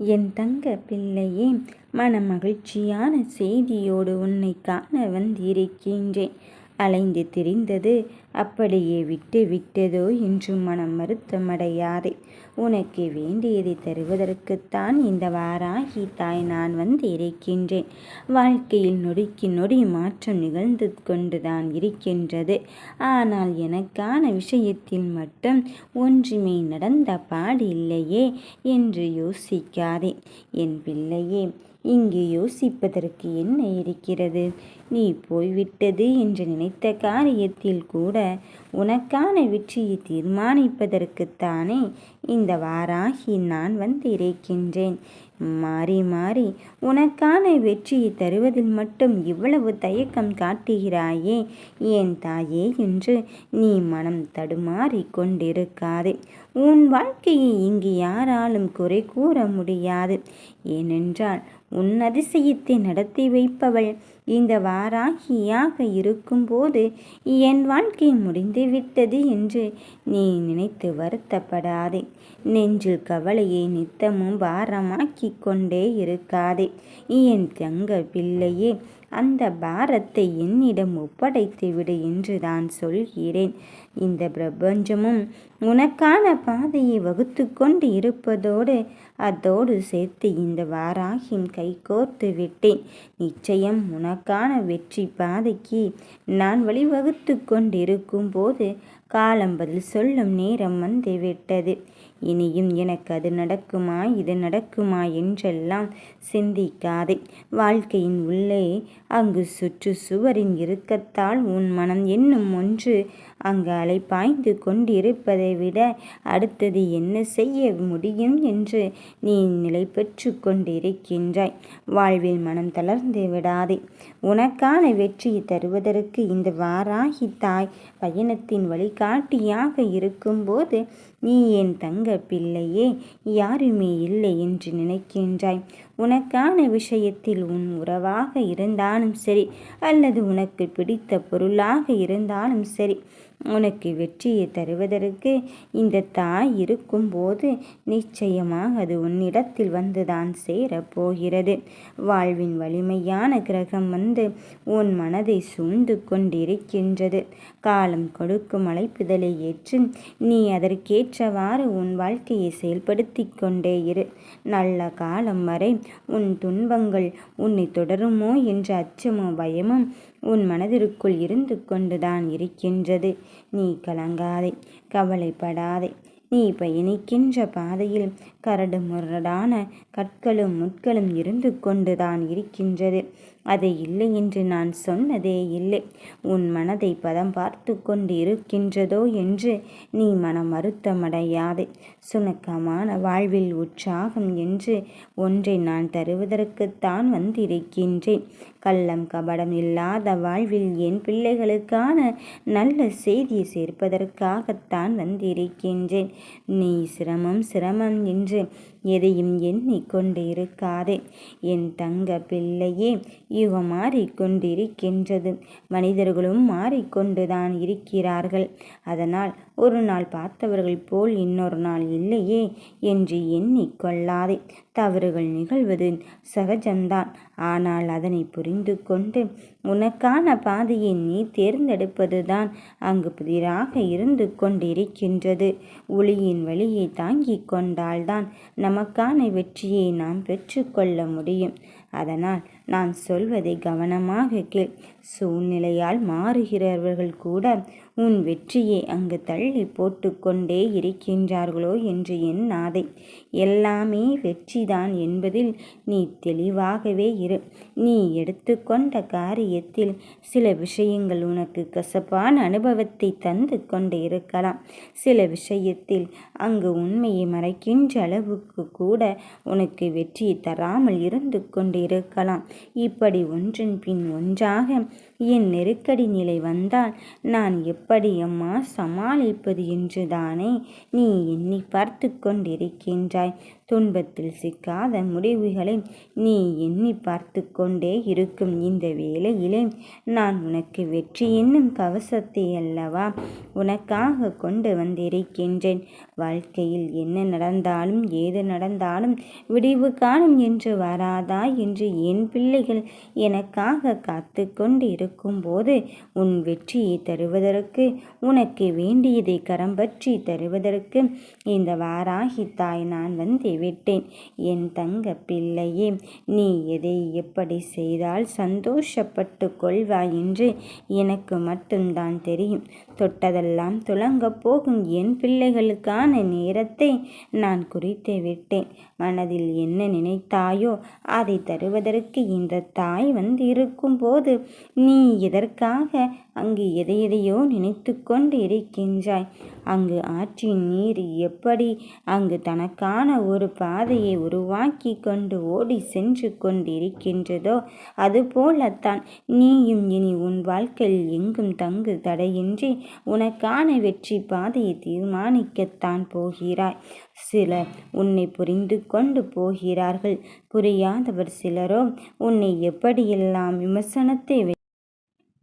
என் தங்க பிள்ளையே மனமகிழ்ச்சியான செய்தியோடு உன்னை காண வந்திருக்கின்றேன். அலைந்து திரிந்தது. அப்படியே விட்டு விட்டதோ என்று மனம் மறுத்தமடையாதே உனக்கு வேண்டியதை தருவதற்குத்தான் இந்த வாராகி தாய் நான் வந்து இருக்கின்றேன். வாழ்க்கையில் நொடிக்கு நொடி மாற்றம் நிகழ்ந்து கொண்டுதான் இருக்கின்றது. ஆனால் எனக்கான விஷயத்தில் மட்டும் ஒன்றுமே நடந்த பாடு இல்லையே என்று யோசிக்காதே. என் பிள்ளையே இங்கே யோசிப்பதற்கு என்ன இருக்கிறது? நீ போய்விட்டது என்று நினைத்த காரியத்தில் கூட உனக்கான வெற்றியை தீர்மானிப்பதற்குத்தானே இந்த வாராகி நான் வந்திருக்கின்றேன். மாறி மாறி உனக்கான வெற்றியை தருவதில் மட்டும் இவ்வளவு தயக்கம் காட்டுகிறாயே. ஏன் தாயே என்று நீ மனம் தடுமாறி கொண்டிருக்காதே. உன் வாழ்க்கையை இங்கு யாராலும் குறை கூற முடியாது. ஏனென்றால் உன் அதிசயத்தை நடத்தி வைப்பவள் இந்த வாராகியாக இருக்கும்போது என் வாழ்க்கை முடிந்து விட்டது என்று நீ நினைத்து வருத்தப்படாதே. நெஞ்சில் கவலையை நித்தமும் பாரமாக்கி கொண்டே இருக்காதே. என் தங்க பிள்ளையே அந்த பாரத்தை என்னிடம் ஒப்படைத்து விடு என்று தான் சொல்கிறேன். இந்த பிரபஞ்சமும் உனக்கான பாதையை வகுத்து கொண்டு இருப்பதோடு அதோடு சேர்த்து இந்த வாராகின் கைகோர்த்து விட்டேன். நிச்சயம் உனக்கான வெற்றி பாதைக்கு நான் வழிவகுத்து கொண்டிருக்கும் போது காலம் பதில் சொல்லும் நேரம் வந்து விட்டது. இனியும் எனக்கு அது நடக்குமா? இது நடக்குமா? என்றெல்லாம் சிந்திக்காதே. வாழ்க்கையின் உள்ளே அங்கு சுற்று சுவரின் இறுக்கத்தால் உன் மனம் என்னும் ஒன்று அங்கு அலைப்பாய்ந்து கொண்டிருப்பதை விட அடுத்தது என்ன செய்ய முடியும் என்று நீ நிலை பெற்று கொண்டிருக்கின்றாய். வாழ்வில் மனம் தளர்ந்து விடாதே. உனக்கான வெற்றியை தருவதற்கு இந்த வாராகி தாய் பயணத்தின் வழிகாட்டியாக இருக்கும்போது நீ என் தங்க பிள்ளையே யாருமே இல்லை என்று நினைக்கின்றாய். உனக்கான விஷயத்தில் உன் உறவாக இருந்தாலும் சரி அல்லது உனக்கு பிடித்த பொருளாக இருந்தாலும் சரி உனக்கு வெற்றியை தருவதற்கு இந்த தாய் இருக்கும்போது நிச்சயமாக அது உன்னிடத்தில் வந்துதான் சேரப்போகிறது. வாழ்வின் வலிமையான கிரகம் வந்து உன் மனதை சூழ்ந்து கொண்டிருக்கின்றது. காலம் கொடுக்கும் அழைப்புதலை ஏற்று நீ அதற்கேற்றவாறு உன் வாழ்க்கையை செயல்படுத்தி கொண்டே இரு. நல்ல காலம் வரை உன் துன்பங்கள் உன்னை தொடருமோ என்ற அச்சமோ பயமும் உன் மனதிற்குள் இருந்து கொண்டுதான் இருக்கின்றது. நீ கலங்காதே கவலைப்படாதே. நீ பயணிக்கின்ற பாதையில் கரடு முரடான கற்களும் முட்களும் இருந்து கொண்டுதான் இருக்கின்றது. அது இல்லை என்று நான் சொன்னதே இல்லை. உன் மனதை பதம் பார்த்து கொண்டு இருக்கின்றதோ என்று நீ மனம் வருத்தமடையாதே. சுணக்கமான வாழ்வில் உற்சாகம் என்று ஒன்றை நான் தருவதற்குத்தான் வந்திருக்கின்றேன். கள்ளம் கபடம் இல்லாத வாழ்வில் என் பிள்ளைகளுக்கான நல்ல செய்தியை சேர்ப்பதற்காகத்தான் வந்திருக்கின்றேன். நீ சிரமம் சிரமம் என்று எதையும் எண்ணிக்கொண்டிருக்காதே. என் தங்க பிள்ளையே யுகம் மாறிக்கொண்டிருக்கின்றது. மனிதர்களும் மாறிக்கொண்டுதான் இருக்கிறார்கள். அதனால் ஒரு நாள் பார்த்தவர்கள் போல் இன்னொரு நாள் இல்லையே என்று எண்ணிக்கொள்ளாதே. தவறுகள் நிகழ்வது சகஜம்தான். ஆனால் அதனை புரிந்து கொண்டு உனக்கான பாதையை நீ தேர்ந்தெடுப்பதுதான் அங்கு புதிராக இருந்து கொண்டிருக்கின்றது. ஒளியின் வழியை தாங்கிக் கொண்டால்தான் நமக்கான வெற்றியை நாம் பெற்றுக்கொள்ள முடியும். அதனால் நான் சொல்வதை கவனமாக கேள். சூழ்நிலையால் மாறுகிறவர்கள் கூட உன் வெற்றியை அங்கு தள்ளி போட்டுக்கொண்டே இருக்கின்றார்களோ என்று என் நாதை. எல்லாமே வெற்றிதான் என்பதில் நீ தெளிவாகவே இரு. நீ எடுத்துக்கொண்ட காரியத்தில் சில விஷயங்கள் உனக்கு கசப்பான அனுபவத்தை தந்து கொண்டு இருக்கலாம். சில விஷயத்தில் அங்கு உண்மையை மறைக்கின்ற அளவுக்கு கூட உனக்கு வெற்றியை தராமல் இருந்து கொண்டு இருக்கலாம். இப்படி ஒன்றின் பின் ஒன்றாக என் நெருக்கடி நிலை வந்தால் நான் எப் அம்மா சமாளிப்பது என்றுதானே நீ எண்ணி பார்த்து கொண்டிருக்கின்றாய். துன்பத்தில் சிக்காத முடிவுகளை நீ எண்ணி பார்த்து கொண்டே இருக்கும் இந்த வேளையிலே நான் உனக்கு வெற்றி என்னும் கவசத்தை அல்லவா உனக்காக கொண்டு வந்திருக்கின்றேன். வாழ்க்கையில் என்ன நடந்தாலும் ஏது நடந்தாலும் விடிவு காணும் என்று வராதா என்று என் பிள்ளைகள் எனக்காக காத்து கொண்டு இருக்கும்போது உன் வெற்றியை தருவதற்கு உனக்கு வேண்டியதை கரம் பற்றி தருவதற்கு இந்த வாராகி தாய் நான் வந்து விட்டேன். என் தங்க பிள்ளையே நீ எதை எப்படி செய்தால் சந்தோஷப்பட்டு கொள்வாய் என்று எனக்கு மட்டும்தான் தெரியும். தொட்டதெல்லாம் துலங்கப் போகும் என் பிள்ளைகளுக்கான நேரத்தை நான் குறித்து விட்டேன். மனதில் என்ன நினைத்தாயோ அதை தருவதற்கு இந்த தாய் வந்து இருக்கும்போது நீ எதற்காக அங்கு எதையெதையோ நினைத்து கொண்டு இருக்கின்றாய். அங்கு ஆற்றின் நீர் எப்படி? அங்கு தனக்கான ஒரு பாதையை உருவாக்கி கொண்டு ஓடி சென்று கொண்டிருக்கின்றதோ அதுபோலத்தான் நீயும் இனி உன் வாழ்க்கையில் எங்கும் தங்கு தடையின்றி உனக்கான வெற்றி பாதையை தீர்மானிக்கத்தான் போகிறாய். சிலர் உன்னை புரிந்து கொண்டு போகிறார்கள். புரியாதவர் சிலரோ உன்னை எப்படியெல்லாம் விமர்சனத்தை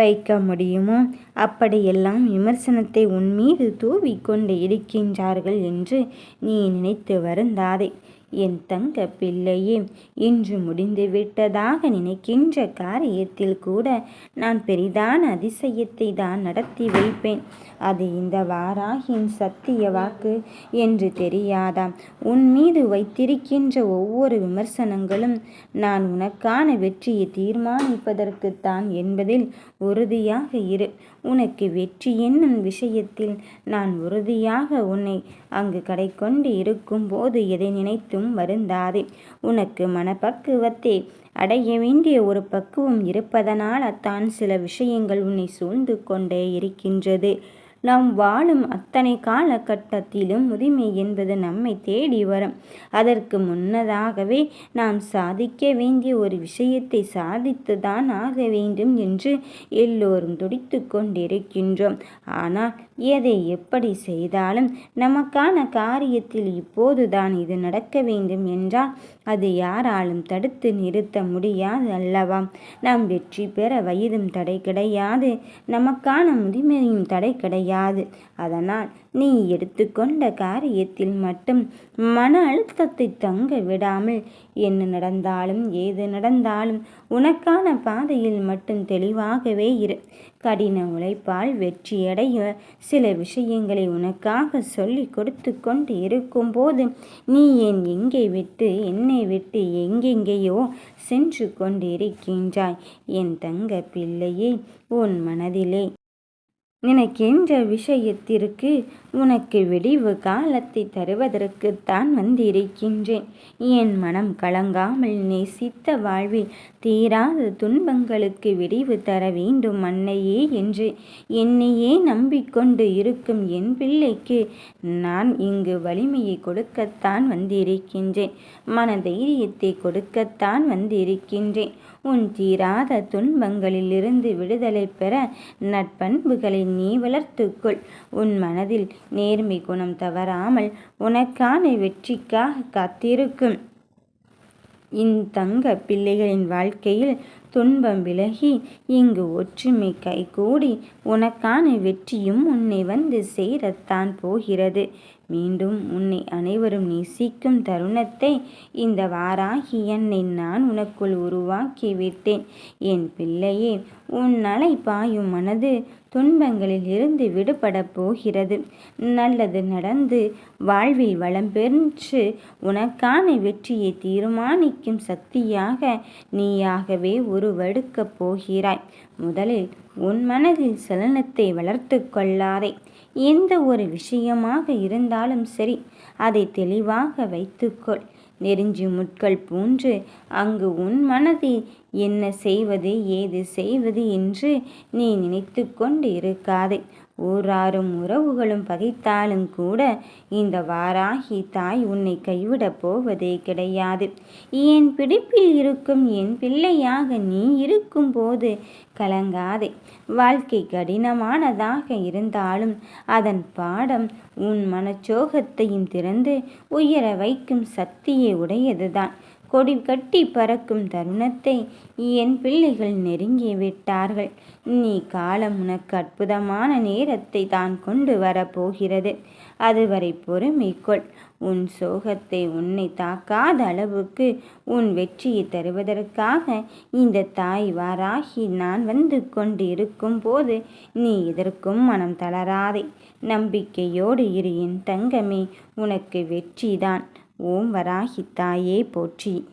வைக்க முடியுமோ? அப்படியெல்லாம் விமர்சனத்தை உன் மீது தூவிக்கொண்டு இருக்கின்றார்கள் என்று நீ நினைத்து வருந்தாதே. என் தங்க பிள்ளையே இன்று முடிந்து விட்டதாக நினைக்கின்ற காரியத்தில் கூட நான் பெரிதான அதிசயத்தை தான் நடத்தி வைப்பேன். அது இந்த வாராகின் சத்திய வாக்கு என்று தெரியாதாம். உன் மீது வைத்திருக்கின்ற ஒவ்வொரு விமர்சனங்களும் நான் உனக்கான வெற்றியை தீர்மானிப்பதற்குத்தான் என்பதில் உறுதியாக இரு. உனக்கு வெற்றி என்னும் விஷயத்தில் நான் உறுதியாக உன்னை அங்கு கடை கொண்டு இருக்கும்போது எதை நினைத்தும் வருந்தாதே. உனக்கு மனப்பக்குவத்தை அடைய வேண்டிய ஒரு பக்குவம் இருப்பதனால் அத்தான் சில விஷயங்கள் உன்னை சூழ்ந்து கொண்டே இருக்கின்றது. நாம் வாழும் அத்தனை காலகட்டத்திலும் முதுமை என்பது நம்மை தேடி வரும். அதற்கு முன்னதாகவே நாம் சாதிக்க வேண்டிய ஒரு விஷயத்தை சாதித்துதான் ஆக வேண்டும் என்று எல்லோரும் துடித்து கொண்டிருக்கின்றோம். ஆனால் எதை எப்படி செய்தாலும் நமக்கான காரியத்தில் இப்போதுதான் இது நடக்க வேண்டும் என்றால் அது யாராலும் தடுத்து நிறுத்த முடியாது அல்லவா நாம் வெற்றி பெற வயதும் தடை கிடையாது. நமக்கான முதுமையும் தடை கிடையாது. அதனால் நீ எடுத்துக்கொண்ட காரியத்தில் மட்டும் மன அழுத்தத்தை தங்க விடாமல் என்ன நடந்தாலும் ஏது நடந்தாலும் உனக்கான பாதையில் மட்டும் தெளிவாகவே இரு. கடின உழைப்பால் வெற்றியடைய சில விஷயங்களை உனக்காக சொல்லி கொடுத்து கொண்டு இருக்கும்போது நீ என் எங்கே விட்டு என்னை விட்டு எங்கெங்கேயோ சென்று கொண்டிருக்கின்றாய்? என் தங்க பிள்ளையே உன் மனதிலே நினைக்கின்ற விஷயத்திற்கு உனக்கு விடிவு காலத்தை தருவதற்குத்தான் வந்திருக்கின்றேன். என் மனம் கலங்காமல் நேசித்த வாழ்வில் தீராத துன்பங்களுக்கு விடிவு தர வேண்டும் அன்னையே என்று என்னையே நம்பிக்கொண்டு இருக்கும் என் பிள்ளைக்கு நான் இங்கு வலிமையை கொடுக்கத்தான் வந்திருக்கின்றேன். மன தைரியத்தை கொடுக்கத்தான் வந்திருக்கின்றேன். உன் தீராத துன்பங்களிலிருந்து விடுதலை பெற நட்பண்புகளை நீ வளர்த்துக்கொள். உன் மனதில் நேர்மை குணம் தவறாமல் உனக்கான வெற்றிக்காக காத்திருக்கும். இந்தங்க பிள்ளைகளின் வாழ்க்கையில் துன்பம் விலகி இங்கு ஒற்றுமை கைகூடி உனக்கான வெற்றியும் உன்னை வந்து சேரத்தான் போகிறது. மீண்டும் உன்னை அனைவரும் நேசிக்கும் தருணத்தை இந்த வாராகி என்னை நான் உனக்குள் உருவாக்கி விட்டேன் என் பிள்ளையே உன் நலை பாயும் மனது துன்பங்களில் இருந்து விடுபட போகிறது. நல்லது நடந்து வாழ்வில் வளம் பெற்று உனக்கான வெற்றியை தீர்மானிக்கும் சக்தியாக நீயாகவே உருவெடுக்கப் போகிறாய். முதலில் உன் மனதில் சலனத்தை வளர்த்து கொள்ளாதே. எந்த ஒரு விஷயமாக இருந்தாலும் சரி அதை தெளிவாக வைத்துக்கொள் நெருஞ்சி முட்கள் போன்று அங்கு உன் மனதை என்ன செய்வது ஏது செய்வது என்று நீ நினைத்து கொண்டு இருக்காதே ஊராறும் உறவுகளும் பகைத்தாலும் கூட இந்த வாராகி தாய் உன்னை கைவிடப் போவதே கிடையாது. என் பிடிப்பில் இருக்கும் என் பிள்ளையாக நீ இருக்கும் போது கலங்காதே. வாழ்க்கை கடினமானதாக இருந்தாலும் அதன் பாடம் உன் மனச்சோகத்தையும் திறந்து உயர வைக்கும் சக்தியை உடையதுதான். கொடி கட்டி பறக்கும் தருணத்தை என் பிள்ளைகள் நெருங்கி விட்டார்கள். நீ காலம் உனக்கு அற்புதமான நேரத்தை தான் கொண்டு வரப்போகிறது. அதுவரை பொறுமைக்கொள் உன் சோகத்தை உன்னை தாக்காத அளவுக்கு உன் வெற்றியை தருவதற்காக இந்த தாய் வாராகி நான் வந்து கொண்டு இருக்கும் போது நீ எதற்கும் மனம் தளராதே. நம்பிக்கையோடு இரு என் தங்கமே. உனக்கு வெற்றிதான். ஓம் வராஹித்தாயே போற்றி.